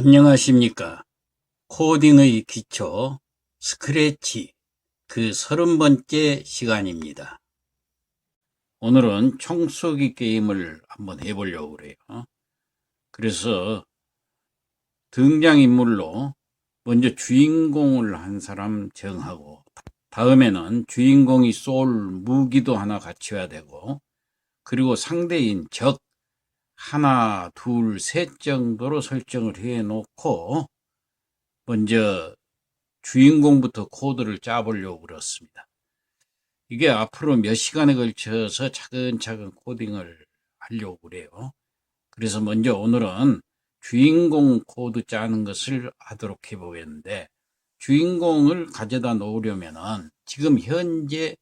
안녕하십니까. 코딩의 기초, 스크래치, 그 서른 번째 시간입니다. 오늘은 청소기 게임을 한번 해보려고 그래요. 그래서 등장인물로 먼저 주인공을 한 사람 정하고, 다음에는 주인공이 쏠 무기도 하나 갖춰야 되고, 그리고 상대인 적, 하나, 둘, 셋 정도로 설정을 해 놓고 먼저 주인공부터 코드를 짜보려고 그렇습니다. 이게 앞으로 몇 시간에 걸쳐서 차근차근 코딩을 하려고 그래요. 그래서 먼저 오늘은 주인공 코드 짜는 것을 하도록 해보겠는데 주인공을 가져다 놓으려면은 지금 현재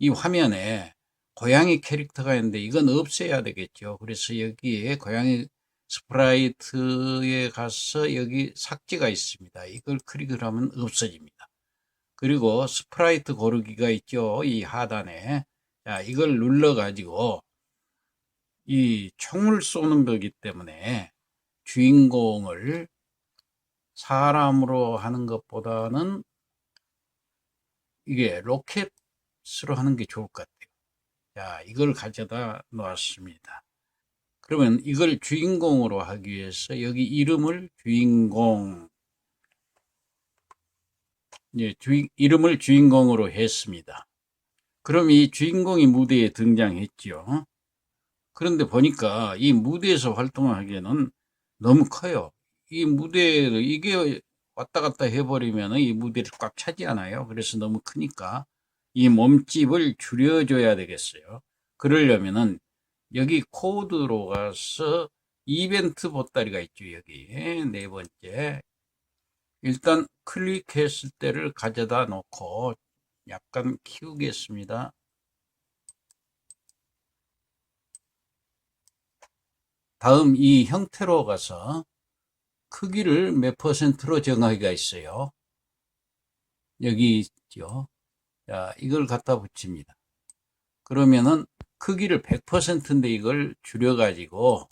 이 화면에 고양이 캐릭터가 있는데 이건 없애야 되겠죠. 그래서 여기에 고양이 스프라이트에 가서 여기 삭제가 있습니다. 이걸 클릭을 하면 없어집니다. 그리고 스프라이트 고르기가 있죠. 이 하단에. 자, 이걸 눌러 가지고 이 총을 쏘는 거기 때문에 주인공을 사람으로 하는 것보다는 이게 로켓으로 하는 게 좋을 것 같아요. 자, 이걸 가져다 놓았습니다. 그러면 이걸 주인공으로 하기 위해서 여기 이름을 주인공, 예, 주인, 이름을 주인공으로 했습니다. 그럼 이 주인공이 무대에 등장했죠. 그런데 보니까 이 무대에서 활동하기에는 너무 커요. 이 무대를, 이게 왔다 갔다 해버리면 이 무대를 꽉 차지 않아요. 그래서 너무 크니까 이 몸집을 줄여줘야 되겠어요. 그러려면은 여기 코드로 가서 이벤트 보따리가 있죠. 여기 네 번째. 일단 클릭했을 때를 가져다 놓고 약간 키우겠습니다. 다음 이 형태로 가서 크기를 몇 퍼센트로 정하기가 있어요. 여기 있죠. 자, 이걸 갖다 붙입니다. 그러면은 크기를 100%인데 이걸 줄여가지고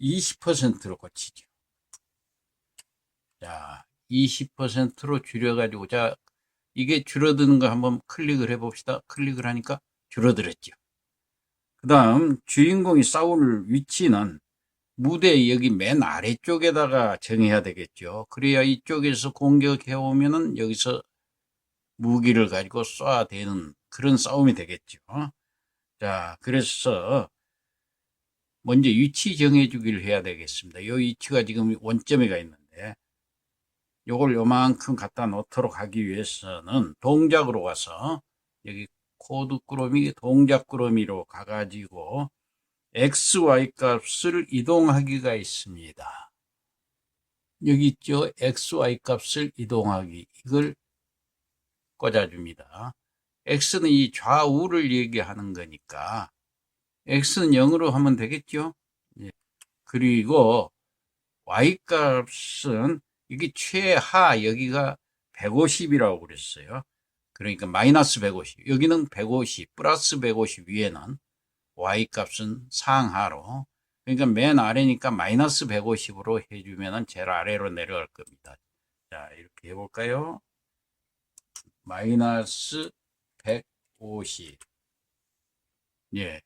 20%로 고치죠. 자, 20%로 줄여가지고, 자, 이게 줄어드는 거 한번 클릭을 해봅시다. 클릭을 하니까 줄어들었죠. 그 다음, 주인공이 싸울 위치는 무대 여기 맨 아래쪽에다가 정해야 되겠죠. 그래야 이쪽에서 공격해 오면은 여기서 무기를 가지고 쏴대는 그런 싸움이 되겠죠. 자, 그래서 먼저 위치 정해주기를 해야 되겠습니다. 이 위치가 지금 원점에 가 있는데 요걸 요만큼 갖다 놓도록 하기 위해서는 동작으로 가서 여기 코드 꾸러미 동작 꾸러미로 가가지고 XY 값을 이동하기가 있습니다. 여기 있죠. XY 값을 이동하기. 이걸 꽂아줍니다. x는 이 좌우를 얘기하는 거니까 x는 0으로 하면 되겠죠. 예. 그리고 y 값은 이게 최하 여기가 150이라고 그랬어요. 그러니까 마이너스 150. 여기는 150 플러스 150 위에는 y 값은 상하로 그러니까 맨 아래니까 마이너스 150으로 해주면 제일 아래로 내려갈 겁니다. 자 이렇게 해볼까요? 마이너스 150. 예.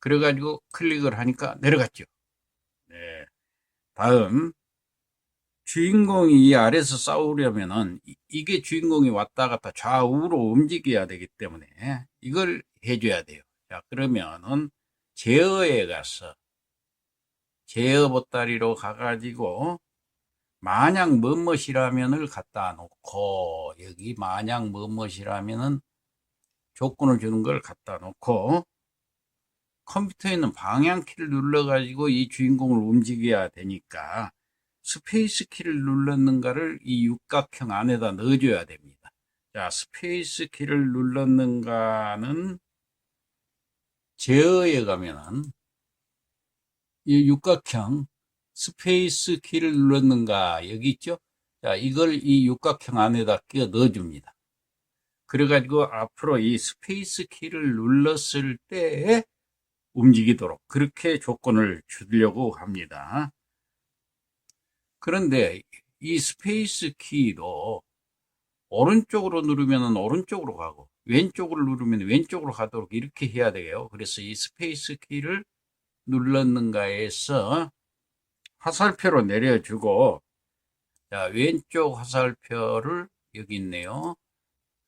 그래가지고 클릭을 하니까 내려갔죠. 네. 다음, 주인공이 이 아래서 싸우려면은 이게 주인공이 왔다 갔다 좌우로 움직여야 되기 때문에 이걸 해줘야 돼요. 자, 그러면은 제어에 가서 제어 보따리로 가가지고 만약 뭐뭇이라면을 갖다 놓고 여기 만약 뭐뭇이라면은 조건을 주는 걸 갖다 놓고 컴퓨터에 있는 방향키를 눌러 가지고 이 주인공을 움직여야 되니까 스페이스 키를 눌렀는가를 이 육각형 안에다 넣어줘야 됩니다. 자, 스페이스 키를 눌렀는가는 제어에 가면은 이 육각형 스페이스 키를 눌렀는가 여기 있죠? 자, 이걸 이 육각형 안에다 끼워 넣어 줍니다. 그래 가지고 앞으로 이 스페이스 키를 눌렀을 때 움직이도록 그렇게 조건을 주려고 합니다. 그런데 이 스페이스 키도 오른쪽으로 누르면 오른쪽으로 가고 왼쪽으로 누르면 왼쪽으로 가도록 이렇게 해야 돼요. 그래서 이 스페이스 키를 눌렀는가에서 화살표로 내려주고 자, 왼쪽 화살표를 여기 있네요.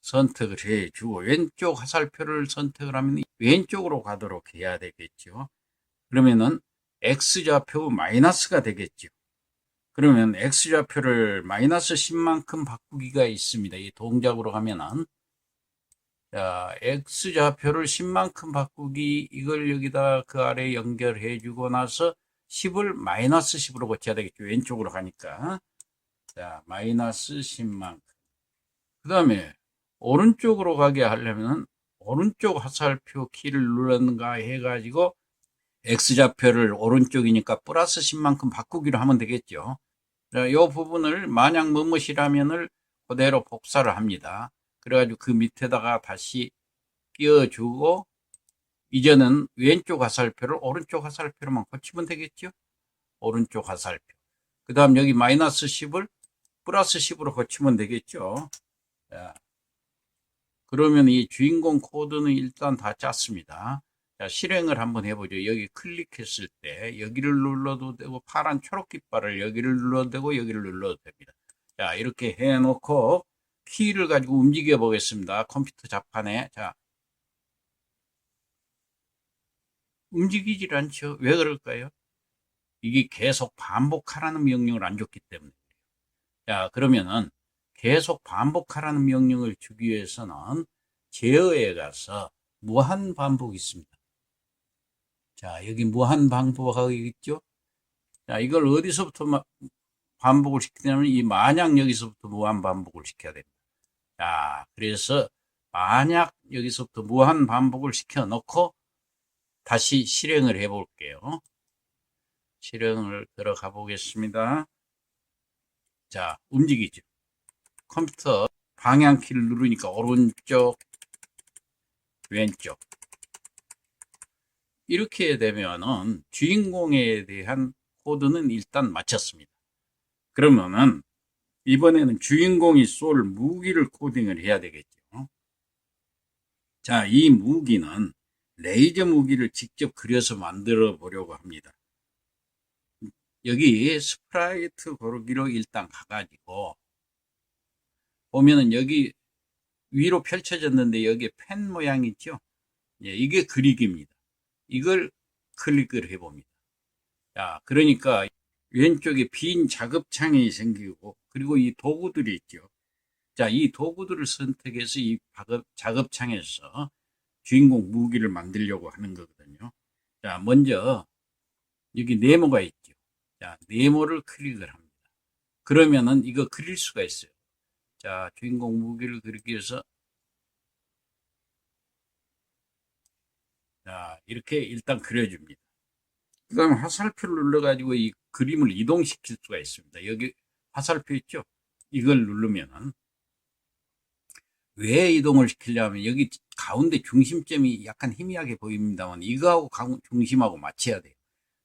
선택을 해주고 왼쪽 화살표를 선택을 하면 왼쪽으로 가도록 해야 되겠죠. 그러면은 X좌표 마이너스가 되겠죠. 그러면 X좌표를 마이너스 10만큼 바꾸기가 있습니다. 이 동작으로 가면은 자, X좌표를 10만큼 바꾸기 이걸 여기다 그 아래 연결해 주고 나서 10을 마이너스 10으로 고쳐야 되겠죠. 왼쪽으로 가니까. 자, 마이너스 10만큼. 그 다음에 오른쪽으로 가게 하려면 오른쪽 화살표 키를 눌렀는가 해가지고 X좌표를 오른쪽이니까 플러스 10만큼 바꾸기로 하면 되겠죠. 자, 이 부분을 만약 뭐뭇이라면을 그대로 복사를 합니다. 그래가지고 그 밑에다가 다시 끼워주고 이제는 왼쪽 화살표를 오른쪽 화살표로만 고치면 되겠죠. 오른쪽 화살표. 그 다음 여기 마이너스 10을 플러스 10으로 고치면 되겠죠. 자, 그러면 이 주인공 코드는 일단 다 짰습니다. 자, 실행을 한번 해보죠. 여기 클릭했을 때 여기를 눌러도 되고 파란 초록 깃발을 여기를 눌러도 되고 여기를 눌러도 됩니다. 자, 이렇게 해놓고 키를 가지고 움직여 보겠습니다. 컴퓨터 자판에. 자, 움직이질 않죠. 왜 그럴까요? 이게 계속 반복하라는 명령을 안 줬기 때문에. 자, 그러면은 계속 반복하라는 명령을 주기 위해서는 제어에 가서 무한 반복이 있습니다. 자, 여기 무한 반복하기 있죠? 자, 이걸 어디서부터 마- 반복을 시키냐면 이 만약 여기서부터 무한 반복을 시켜야 됩니다. 자, 그래서 만약 여기서부터 무한 반복을 시켜 놓고 다시 실행을 해 볼게요. 실행을 들어가 보겠습니다. 자, 움직이죠. 컴퓨터 방향키를 누르니까 오른쪽, 왼쪽. 이렇게 되면은 주인공에 대한 코드는 일단 마쳤습니다. 그러면은 이번에는 주인공이 쏠 무기를 코딩을 해야 되겠죠. 자, 이 무기는 레이저 무기를 직접 그려서 만들어 보려고 합니다. 여기 스프라이트 고르기로 일단 가가지고 보면은 여기 위로 펼쳐졌는데 여기에 펜 모양 있죠? 예, 이게 그리기입니다. 이걸 클릭을 해봅니다. 자, 그러니까 왼쪽에 빈 작업창이 생기고 그리고 이 도구들이 있죠. 자, 이 도구들을 선택해서 이 작업, 작업창에서 주인공 무기를 만들려고 하는 거거든요. 자, 먼저 여기 네모가 있죠. 자, 네모를 클릭을 합니다. 그러면은 이거 그릴 수가 있어요. 자, 주인공 무기를 그리기 위해서 자, 이렇게 일단 그려줍니다. 그 다음에 화살표를 눌러가지고 이 그림을 이동시킬 수가 있습니다. 여기 화살표 있죠? 이걸 누르면은 왜 이동을 시키려면 여기 가운데 중심점이 약간 희미하게 보입니다만 이거하고 가- 중심하고 맞춰야 돼요.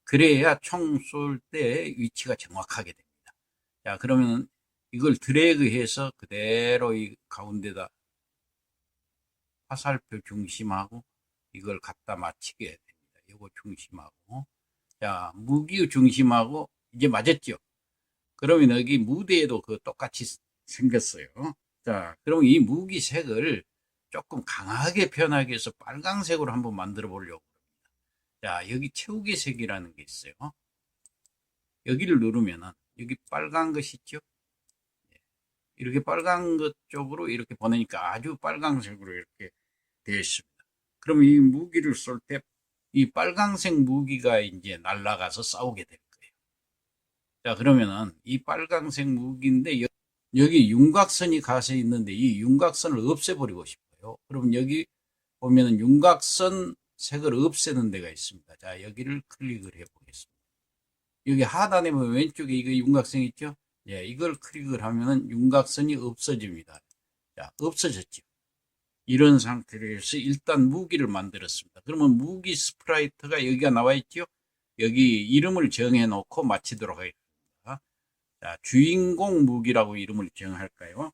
그래야 총 쏠 때 위치가 정확하게 됩니다. 자, 그러면 이걸 드래그해서 그대로 이 가운데다 화살표 중심하고 이걸 갖다 맞추게 됩니다. 이거 중심하고 자 무기 중심하고 이제 맞았죠. 그러면 여기 무대에도 그 똑같이 생겼어요. 자 그럼 이 무기 색을 조금 강하게 표현하기 위해서 빨강색으로 한번 만들어 보려고 합니다. 자 여기 채우기 색이라는 게 있어요. 여기를 누르면은 여기 빨간 것이 있죠. 이렇게 빨간 것 쪽으로 이렇게 보내니까 아주 빨강색으로 이렇게 되어 있습니다. 그럼 이 무기를 쏠 때 이 빨강색 무기가 이제 날아가서 싸우게 될 거예요. 자, 그러면은 이 빨강색 무기인데 여, 여기 윤곽선이 가서 있는데 이 윤곽선을 없애버리고 싶어요. 그러면 여기 보면은 윤곽선 색을 없애는 데가 있습니다. 자, 여기를 클릭을 해 보겠습니다. 여기 하단에 보면 왼쪽에 이거 윤곽선 있죠? 예, 이걸 클릭을 하면은 윤곽선이 없어집니다. 자, 없어졌죠. 이런 상태에서 일단 무기를 만들었습니다. 그러면 무기 스프라이트가 여기가 나와 있죠? 여기 이름을 정해 놓고 마치도록 하겠습니다. 자, 주인공 무기라고 이름을 정할까요?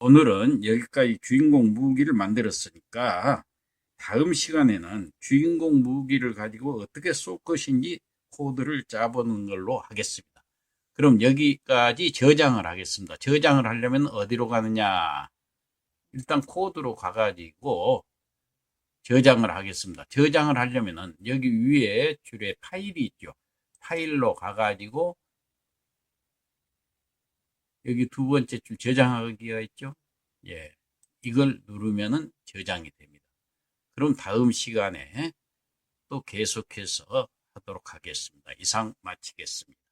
오늘은 여기까지 주인공 무기를 만들었으니까 다음 시간에는 주인공 무기를 가지고 어떻게 쏠 것인지 코드를 짜보는 걸로 하겠습니다. 그럼 여기까지 저장을 하겠습니다. 저장을 하려면 어디로 가느냐? 일단 코드로 가가지고 저장을 하겠습니다. 저장을 하려면은 여기 위에 줄에 파일이 있죠. 파일로 가가지고 여기 두 번째 줄 저장하기가 있죠. 예. 이걸 누르면은 저장이 됩니다. 그럼 다음 시간에 또 계속해서 하도록 하겠습니다. 이상 마치겠습니다.